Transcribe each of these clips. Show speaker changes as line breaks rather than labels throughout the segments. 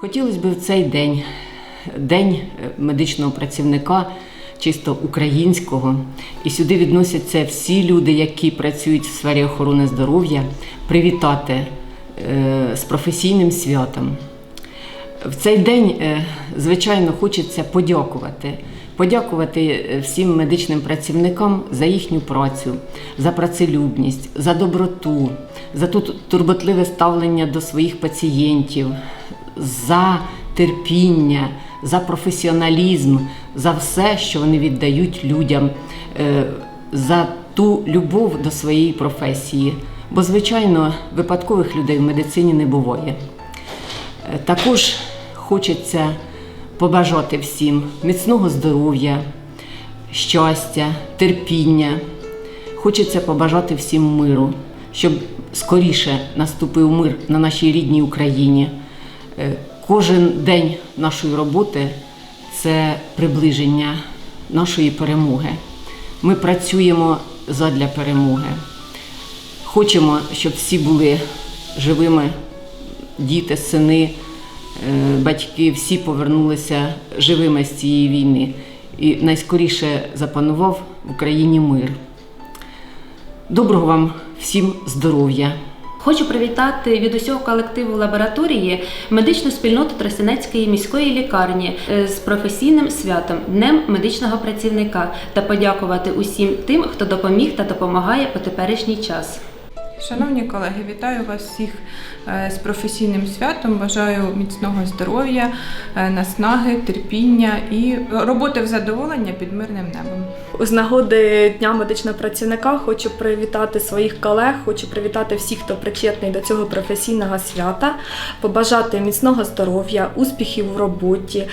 Хотілося б в цей день, день е, медичного працівника, чисто українського, і сюди відносяться всі люди, які працюють в сфері охорони здоров'я, привітати е, з професійним святом. В цей день, е, звичайно, хочеться подякувати. Подякувати всім медичним працівникам за їхню працю, за працелюбність, за доброту, за ту- турботливе ставлення до своїх пацієнтів, за терпіння, за професіоналізм, за все, що вони віддають людям, е, за ту любов до своєї професії. Бо, звичайно, випадкових людей в медицині не буває. Е, Також хочеться побажати всім міцного здоров'я, щастя, терпіння. Хочеться побажати всім миру, щоб скоріше наступив мир на нашій рідній Україні. Е, Кожен день нашої роботи це приближення нашої перемоги. Ми працюємо задля перемоги. Хочемо, щоб всі були живими діти, сини, е, батьки, всі повернулися живими з цієї війни. І найскоріше запанував в Україні мир. Доброго вам всім здоров'я!
Хочу привітати від усього колективу лабораторії медичну спільноту Тростянецької міської лікарні е, з професійним святом Днем медичного працівника та подякувати усім тим, хто допоміг та допомагає по теперішній час.
Шановні колеги, вітаю вас всіх е, з професійним святом. Бажаю міцного здоров'я, е, наснаги, терпіння і роботи в задоволення під мирним небом.
З нагоди Дня медичного працівника хочу привітати своїх колег, хочу привітати всіх, хто причетний до цього професійного свята, побажати міцного здоров'я, успіхів в роботі,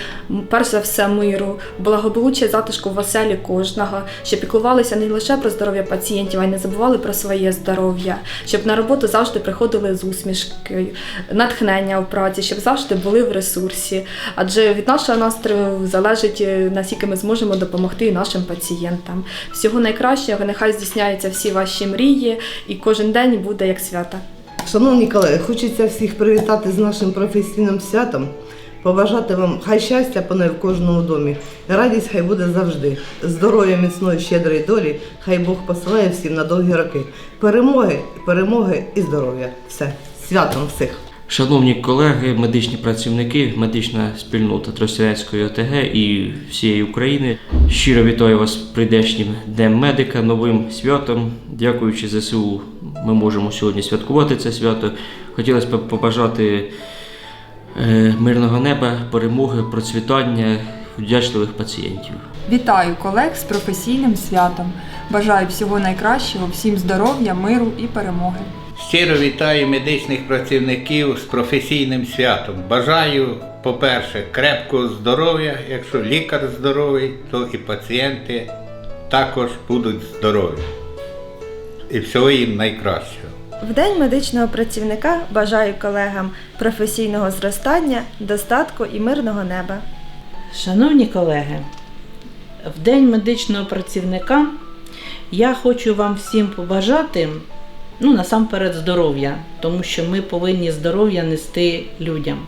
перш за все миру, благополуччя, затишку в оселі кожного, щоб піклувалися не лише про здоров'я пацієнтів, а й не забували про своє здоров'я, щоб на роботу завжди приходили з усмішкою, натхнення в праці, щоб завжди були в ресурсі. Адже від нашого настрою залежить, е, наскільки ми зможемо допомогти нашим пацієнтам. Всього найкращого, нехай здійсняються всі ваші мрії, і кожен день буде як свята.
Шановні колеги, хочеться всіх привітати з нашим професійним святом. Побажати вам хай щастя пане в кожному домі. Радість хай буде завжди. Здоров'я міцної, щедрої долі. Хай Бог посилає всім на довгі роки. Перемоги, перемоги і здоров'я. Все. Святом всіх!
Шановні колеги, медичні працівники, медична спільнота Тростянецької ОТГ і всієї України. Щиро вітаю вас прийдешнім Днем медика, новим святом. Дякуючи ЗСУ, ми можемо сьогодні святкувати це свято. Хотілося б побажати мирного неба, перемоги, процвітання, вдячливих пацієнтів.
Вітаю колег з професійним святом. Бажаю всього найкращого, всім здоров'я, миру і перемоги.
Щиро вітаю медичних працівників з професійним святом. Бажаю, по-перше, крепкого здоров'я. Якщо лікар здоровий, то і пацієнти також будуть здорові. І всього їм найкращого.
В День медичного працівника бажаю колегам професійного зростання, достатку і мирного неба.
Шановні колеги, в День медичного працівника я хочу вам всім побажати, ну, насамперед, здоров'я, тому що ми повинні здоров'я нести людям.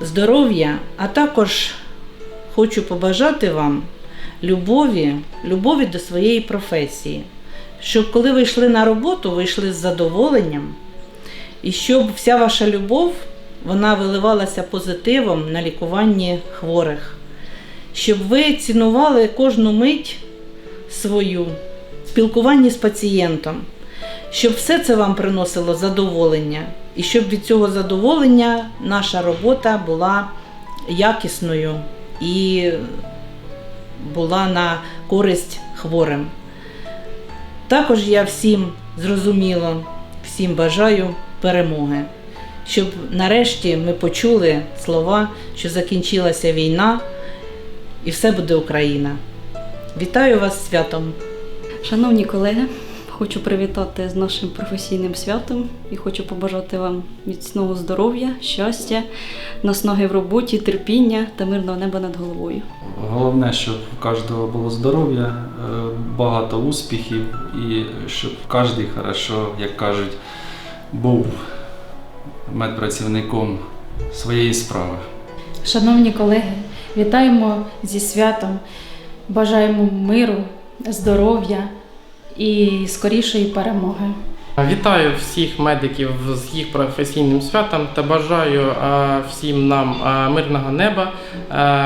Здоров'я, а також хочу побажати вам любові, любові до своєї професії. Щоб коли ви йшли на роботу, ви йшли з задоволенням, і щоб вся ваша любов вона виливалася позитивом на лікуванні хворих, щоб ви цінували кожну мить свою в спілкуванні з пацієнтом, щоб все це вам приносило задоволення, і щоб від цього задоволення наша робота була якісною і була на користь хворим. Також я всім зрозуміло, всім бажаю перемоги, щоб нарешті ми почули слова, що закінчилася війна і все буде Україна. Вітаю вас святом!
Шановні колеги, хочу привітати з нашим професійним святом і хочу побажати вам міцного здоров'я, щастя, наснаги в роботі, терпіння та мирного неба над головою.
Головне, щоб у кожного було здоров'я, е, багато успіхів і щоб кожен хорошо, як кажуть, був медпрацівником своєї справи.
Шановні колеги, вітаємо зі святом, бажаємо миру, здоров'я і скорішої перемоги.
Вітаю всіх медиків з їх професійним святом та бажаю всім нам мирного неба,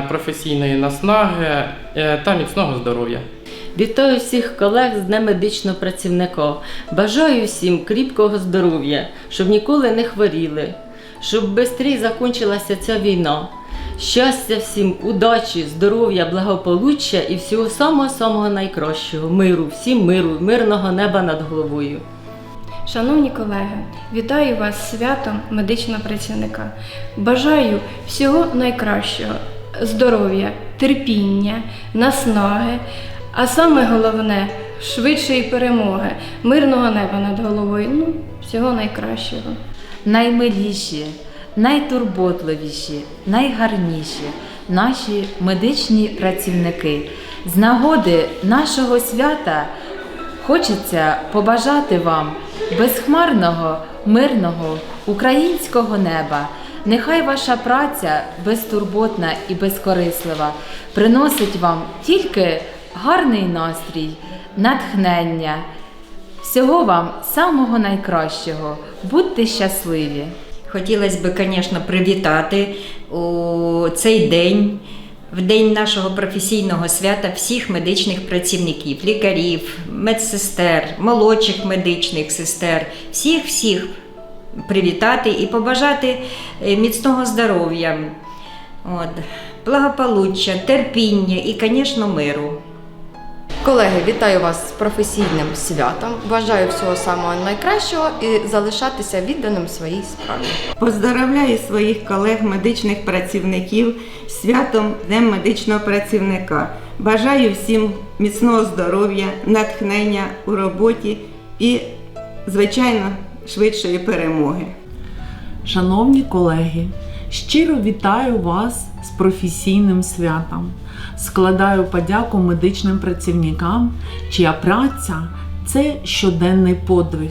професійної наснаги е, та міцного здоров'я.
Вітаю всіх колег з Днем медичного працівника. Бажаю всім кріпкого здоров'я, щоб ніколи не хворіли, щоб швидше закінчилася ця війна. Щастя всім, удачі, здоров'я, благополуччя і всього самого-самого найкращого. Миру, всім миру, мирного неба над головою.
Шановні колеги, вітаю вас святом медичного працівника. Бажаю всього найкращого, здоров'я, терпіння, наснаги, а саме головне швидшої перемоги, мирного неба над головою. Ну, всього найкращого.
наймиліші, найтурботливіші, найгарніші наші медичні працівники. З нагоди нашого свята хочеться побажати вам безхмарного, мирного українського неба. Нехай ваша праця безтурботна і безкорислива приносить вам тільки гарний настрій, натхнення. Всього вам самого найкращого. Будьте щасливі!
Хотілося б, звісно, привітати у цей день, в день нашого професійного свята, всіх медичних працівників, лікарів, медсестер, молодших медичних сестер, всіх всіх привітати і побажати е, міцного здоров'я, благополуччя, терпіння і, звісно, миру.
Колеги, вітаю вас з професійним святом. Бажаю всього самого найкращого і залишатися відданим своїй справі.
Поздоровляю своїх колег, медичних працівників святом Днем медичного працівника. Бажаю всім міцного здоров'я, натхнення у роботі і, звичайно, швидшої перемоги.
Шановні колеги, щиро вітаю вас з професійним святом. Складаю подяку медичним працівникам, чия праця це щоденний подвиг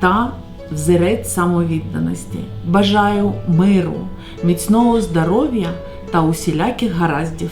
та взірець самовідданості. Бажаю миру, міцного здоров'я та усіляких гараздів.